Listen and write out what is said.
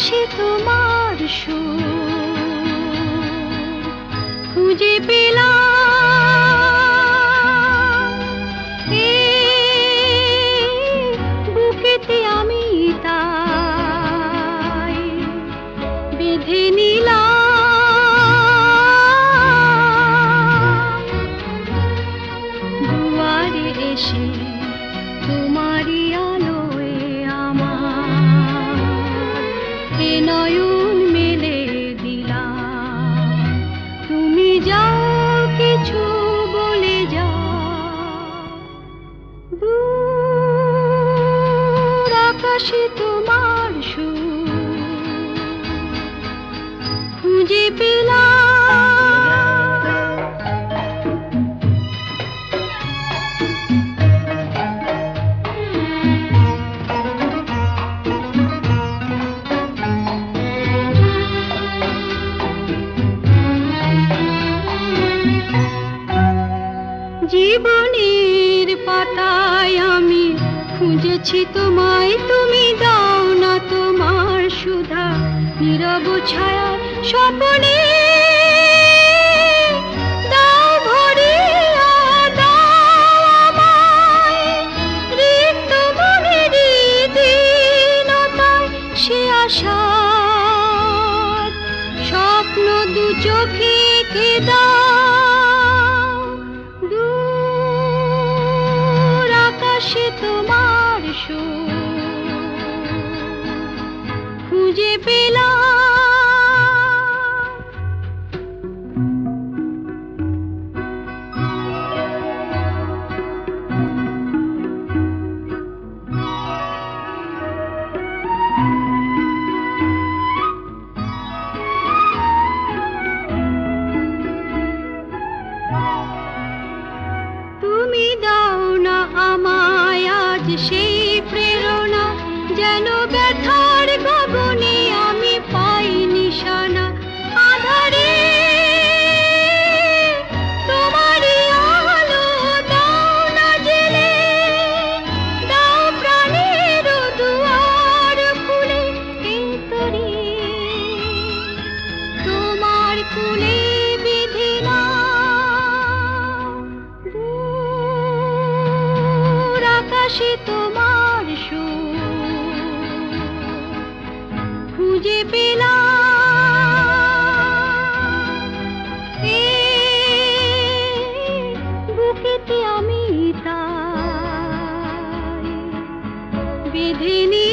আসে তোমার সুর। যাও কিছু বলে তোমার খুঁজে পেলাম। জীবনের পাতায় আমি খুঁজেছি তোমায়। তুমি দাও না তোমার সুধা, নীরব ছায়া স্বপনে। আশার স্বপ্ন দু চোখে কে আকাশে তোমার সুর। খুঁজে পেলাম যেন বুকেতে আমি বিধিনী